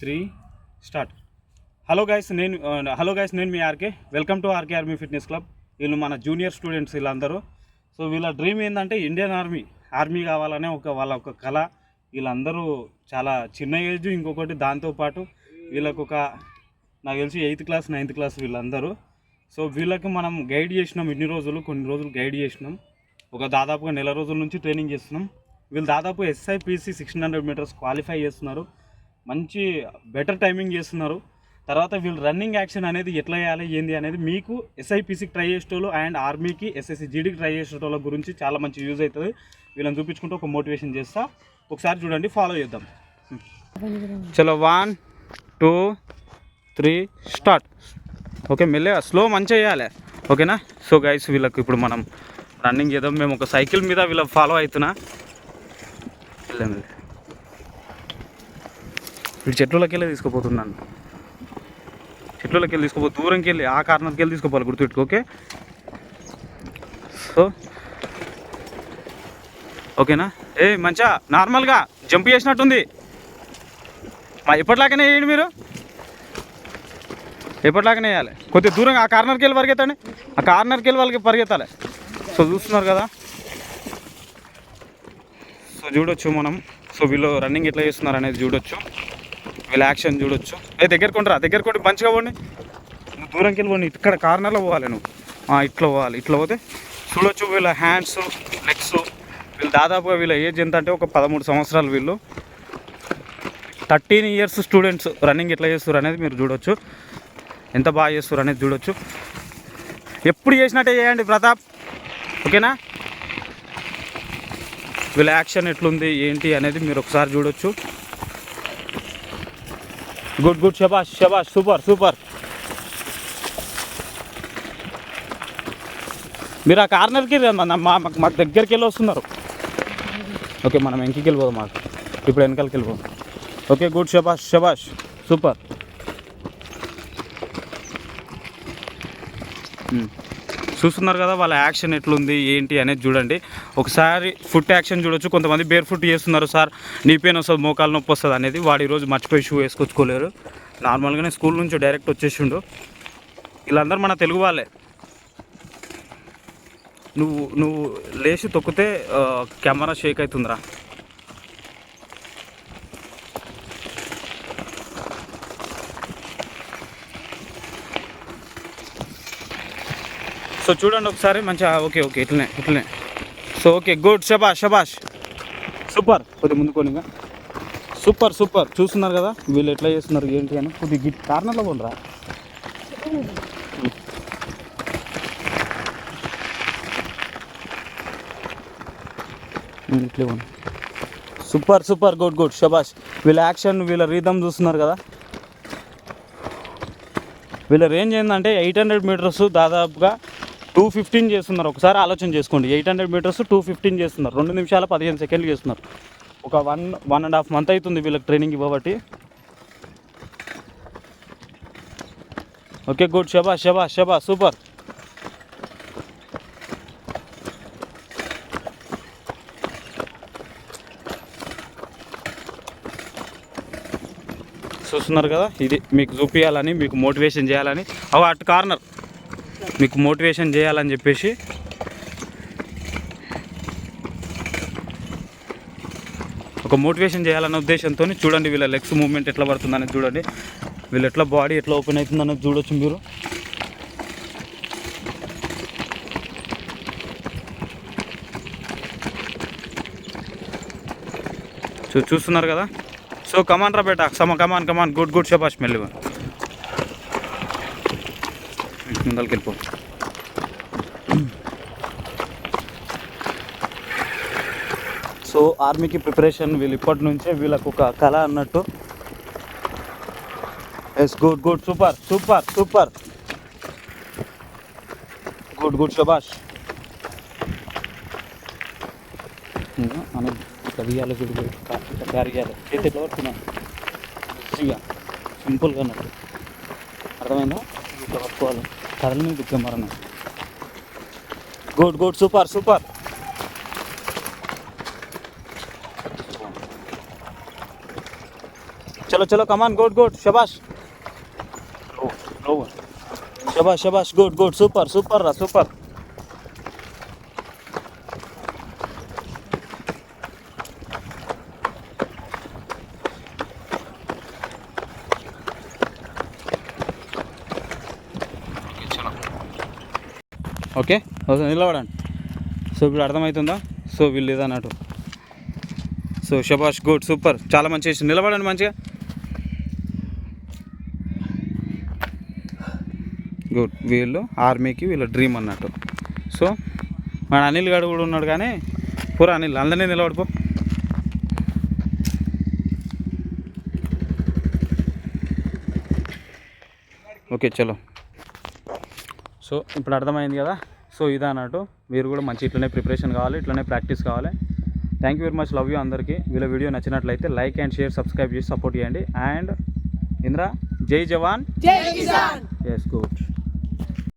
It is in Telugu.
Three start. హలో గైస్ నేను హలో గైస్ నేను మీ RK. Welcome to RK army fitness club వీళ్ళు మన జూనియర్ స్టూడెంట్స్ వీళ్ళందరూ. సో వీళ్ళ డ్రీమ్ ఏంటంటే ఇండియన్ ఆర్మీ ఆర్మీ కావాలనే ఒక వాళ్ళ ఒక కళ. వీళ్ళందరూ చాలా చిన్న ఏజ్ ఇంకొకటి దాంతోపాటు వీళ్ళకు ఒక నాకు తెలిసి ఎయిత్ క్లాస్ నైన్త్ క్లాస్ వీళ్ళందరూ. సో వీళ్ళకి మనం గైడ్ చేసినాం ఇన్ని రోజులు కొన్ని రోజులు గైడ్ చేసినాం. ఒక దాదాపుగా నెల రోజుల నుంచి ట్రైనింగ్ చేస్తున్నాం. వీళ్ళు దాదాపు SIPC sixteen hundred meters qualify చేస్తున్నారు. మంచి బెటర్ టైమింగ్ చేస్తున్నారు. తర్వాత వీళ్ళు రన్నింగ్ యాక్షన్ అనేది ఎట్లా చేయాలి ఏంది అనేది మీకు ఎస్ఐపిసికి ట్రై చేసేటోళ్ళు అండ్ ఆర్మీకి ఎస్ఎస్సి జీడీకి ట్రై చేసేటోళ్ళ గురించి చాలా మంచి యూజ్ అవుతుంది. వీళ్ళని చూపించుకుంటూ ఒక మోటివేషన్ చేస్తా. ఒకసారి చూడండి ఫాలో చేద్దాం. చలో one two three start okay మెల్లగా స్లో మంచిగా చేయాలి. ఓకేనా సో గైస్ వీళ్ళకి ఇప్పుడు మనం రన్నింగ్ చేద్దాం. మేము ఒక సైకిల్ మీద వీళ్ళ ఫాలో అవుతున్నా. వెళ్ళాం వీడు చెట్లలోకి వెళ్ళి తీసుకుపోతున్నాను. చెట్లలోకి వెళ్ళి తీసుకోపో దూరంకి వెళ్ళి ఆ కార్నర్కి వెళ్ళి తీసుకోపోవాలి గుర్తుపెట్టుకు ఓకే? సో ఓకేనా? ఏ మంచిగా నార్మల్గా జంప్ చేసినట్టుంది. మా ఎప్పటిలాగానే వేయండి మీరు. ఎప్పటిలాగానే వేయాలి. కొద్దిగా దూరంగా ఆ కార్నర్కి వెళ్ళి పరిగెత్తండి. ఆ కార్నర్కి వెళ్ళి వాళ్ళకి పరిగెత్తాలి. సో చూస్తున్నారు కదా? సో చూడొచ్చు మనం. సో వీళ్ళు రన్నింగ్ ఎట్లా చేస్తున్నారు అనేది చూడొచ్చు. వీళ్ళ యాక్షన్ చూడొచ్చు. అదే దగ్గరకు కొంటరా దగ్గరకు మంచిగా పోండి. నువ్వు దూరంకి వెళ్ళిపోండి ఇక్కడ కార్నర్లో పోవాలి నువ్వు. ఇట్లా పోవాలి ఇట్లా పోతే చూడొచ్చు వీళ్ళ హ్యాండ్స్ లెగ్స్ వీళ్ళు దాదాపుగా వీళ్ళ ఏజ్ ఎంత అంటే ఒక పదమూడు సంవత్సరాలు వీళ్ళు. థర్టీన్ ఇయర్స్ స్టూడెంట్స్ రన్నింగ్ ఎట్లా చేస్తారు అనేది మీరు చూడొచ్చు. ఎంత బాగా చేస్తారు అనేది చూడొచ్చు. ఎప్పుడు చేసినట్టే చేయండి ప్రతాప్. ఓకేనా? వీళ్ళ యాక్షన్ ఎట్లుంది ఏంటి అనేది మీరు ఒకసారి చూడొచ్చు. గుడ్ గుడ్ శబాష్ శబాష్ సూపర్ సూపర్ మీరు ఆ కార్నర్కి మా మా దగ్గరికి వెళ్ళి వస్తున్నారు. ఓకే మనం వెనక్కి వెళ్ళిపోదాం మాకు. ఇప్పుడు వెనకాలకి వెళ్ళిపోదాం. ఓకే గుడ్ శబాష్ శబాష్ సూపర్ చూస్తున్నారు కదా వాళ్ళ యాక్షన్ ఎట్లుంది ఏంటి అనేది చూడండి. ఒకసారి ఫుట్ యాక్షన్ చూడొచ్చు కొంతమంది బేర్ ఫుట్ చేస్తున్నారు సార్. నీ పెయిన్ వస్తుంది మోకాలు నొప్పి వస్తుంది అనేది. వాడు ఈరోజు మర్చిపోయి షూ వేసుకొచ్చుకోలేరు. నార్మల్గానే స్కూల్ నుంచి డైరెక్ట్ వచ్చేసిండు. వీళ్ళందరూ మన తెలుగు వాళ్ళే. నువ్వు నువ్వు లేచి తొక్కితే కెమెరా షేక్ అవుతుందిరా. సో చూడండి ఒకసారి మంచిగా ఓకే ఓకే ఇట్లనే ఇట్లనే. సో ఓకే గుడ్ శభాష్ శభాష్. సూపర్. కొద్దిగా ముందుకోనిగా ఇంకా సూపర్ సూపర్. చూస్తున్నారు కదా వీళ్ళు ఎట్లా చేస్తున్నారు ఏంటి అని. కొద్దిగా గిట్ కార్నర్లో పోనరా. ఇట్లే పోను. సూపర్ సూపర్ గుడ్ గుడ్ శభాష్. వీళ్ళ యాక్షన్ వీళ్ళ రీదమ్ చూస్తున్నారు కదా. వీళ్ళ రేంజ్ ఏంటంటే ఎయిట్ హండ్రెడ్ మీటర్స్ దాదాపుగా టూ ఫిఫ్టీన్ చేస్తున్నారు. ఒకసారి ఆలోచన చేసుకోండి. Eight hundred meters two fifteen చేస్తున్నారు. రెండు నిమిషాల పదిహేను సెకండ్లు చేస్తున్నారు. ఒక one one and half month అవుతుంది వీళ్ళకి ట్రైనింగ్ ఇవ్వబట్టి. Okay good. శబా శబా శబా సూపర్. చూస్తున్నారు కదా ఇది మీకు చూపించాలని మీకు మోటివేషన్ చేయాలని. అవ అటు కార్నర్. మీకు మోటివేషన్ చేయాలని చెప్పేసి ఒక మోటివేషన్ చేయాలన్న ఉద్దేశంతో చూడండి వీళ్ళ లెగ్స్ మూమెంట్ ఎట్లా పడుతుందనేది చూడండి. వీళ్ళు ఎట్లా బాడీ ఎట్లా ఓపెన్ అవుతుందనేది చూడొచ్చు మీరు. సో చూస్తున్నారు కదా? సో కమాన్ రా బేటా. సమ కమాన్ కమాన్ గుడ్ గుడ్ షబాష్ మెల్లి ముందరికి వెళ్ళిపో సో ఆర్మీకి ప్రిపరేషన్ వీళ్ళు ఇప్పటి నుంచే వీళ్ళకు ఒక కళ అన్నట్టు. Yes good good super super super good good ఇట్లా క్యారీ చేయాలి. చేతి ఎట్లా పడుతున్నా ఈజీగా సింపుల్గా అన్నట్టు. అర్థమైందా? ఇట్లా పట్టుకోవాలి. కదలని దిగ్గమరణ గుడ్ గుడ్ సూపర్ సూపర్ చలో చలో కమాన్ గుడ్ గుడ్ శబాష్ శబాష్ శబాష్ గుడ్ గుడ్ సూపర్ సూపర్ రా సూపర్ ఓకే? ఓకే నిలబడండి. సో ఇప్పుడు అర్థమవుతుందా సో వీళ్ళు ఇదన్నట్టు. సో శభాష్ గుడ్ సూపర్. చాలా మంచి చేసి నిలబడండి మంచిగా. గుడ్. వీళ్ళు ఆర్మీకి వీళ్ళ డ్రీమ్ అన్నట్టు. సో మన అనిల్ గడు కూడా ఉన్నాడు కానీ పూరా అనిల్ అందరినీ నిలబడిపో ఓకే చలో. సో ఇప్పుడు అర్థమైంది కదా? సో ఇదే అన్నట్టు మీరు కూడా మంచి ఇట్లనే ప్రిపరేషన్ కావాలి ఇట్లనే ప్రాక్టీస్ కావాలి. Thank you very much love you అందరికీ. వీళ్ళ వీడియో నచ్చినట్లయితే లైక్ అండ్ షేర్ సబ్స్క్రైబ్ చేసి సపోర్ట్ చేయండి. అండ్ ఇంద్రా జై జవాన్. జై కిసాన్. Yes good